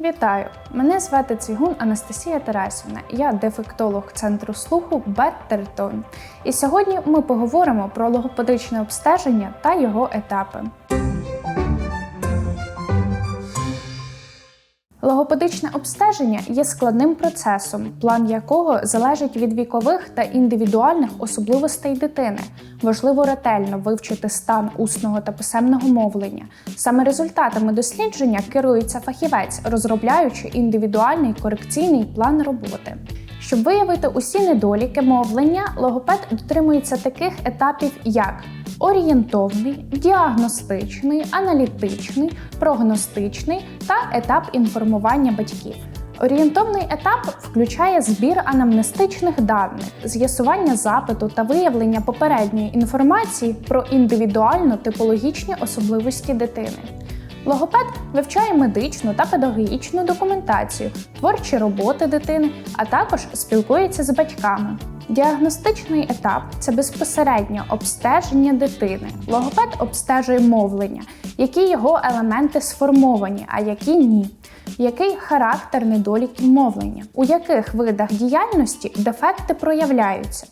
Вітаю! Мене звати Цвігун Анастасія Тарасівна. Я дефектолог центру слуху Беттертон. І сьогодні ми поговоримо про логопедичне обстеження та його етапи. Логопедичне обстеження є складним процесом, план якого залежить від вікових та індивідуальних особливостей дитини. Важливо ретельно вивчити стан усного та писемного мовлення. Саме результатами дослідження керується фахівець, розробляючи індивідуальний корекційний план роботи. Щоб виявити усі недоліки мовлення, логопед дотримується таких етапів, як орієнтовний, діагностичний, аналітичний, прогностичний та етап інформування батьків. Орієнтовний етап включає збір анамнестичних даних, з'ясування запиту та виявлення попередньої інформації про індивідуально типологічні особливості дитини. Логопед вивчає медичну та педагогічну документацію, творчі роботи дитини, а також спілкується з батьками. Діагностичний етап це безпосередньо обстеження дитини. Логопед обстежує мовлення, які його елементи сформовані, а які ні. Який характер недоліків мовлення, у яких видах діяльності дефекти проявляються.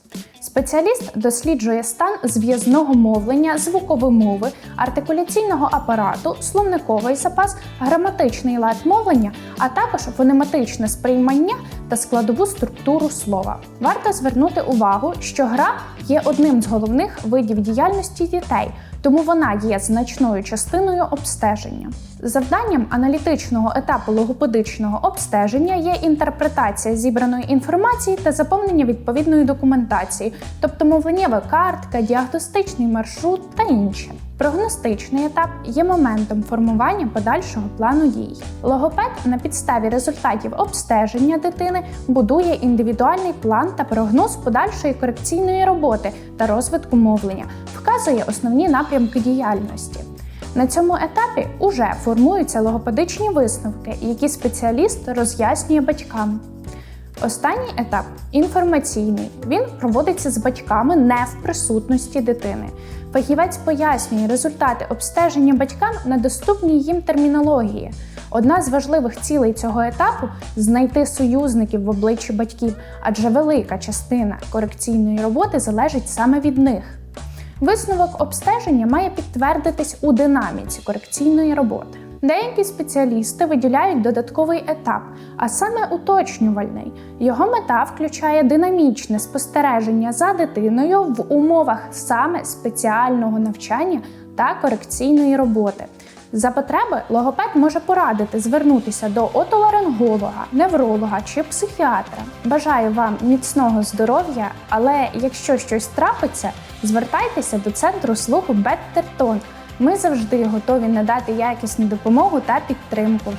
Спеціаліст досліджує стан зв'язного мовлення, звукової мови, артикуляційного апарату, словниковий запас, граматичний лад мовлення, а також фонематичне сприймання та складову структуру слова. Варто звернути увагу, що гра є одним з головних видів діяльності дітей, тому вона є значною частиною обстеження. Завданням аналітичного етапу логопедичного обстеження є інтерпретація зібраної інформації та заповнення відповідної документації, тобто мовленнєва картка, діагностичний маршрут та інше. Прогностичний етап є моментом формування подальшого плану дій. Логопед на підставі результатів обстеження дитини будує індивідуальний план та прогноз подальшої корекційної роботи та розвитку мовлення, вказує основні напрямки діяльності. На цьому етапі уже формуються логопедичні висновки, які спеціаліст роз'яснює батькам. Останній етап інформаційний. Він проводиться з батьками не в присутності дитини. Фахівець пояснює результати обстеження батькам на доступній їм термінології. Одна з важливих цілей цього етапу знайти союзників в обличчі батьків, адже велика частина корекційної роботи залежить саме від них. Висновок обстеження має підтвердитись у динаміці корекційної роботи. Деякі спеціалісти виділяють додатковий етап, а саме уточнювальний. Його мета включає динамічне спостереження за дитиною в умовах саме спеціального навчання та корекційної роботи. За потреби логопед може порадити звернутися до отоларинголога, невролога чи психіатра. Бажаю вам міцного здоров'я, але якщо щось трапиться, звертайтеся до центру слуху Беттертон. Ми завжди готові надати якісну допомогу та підтримку.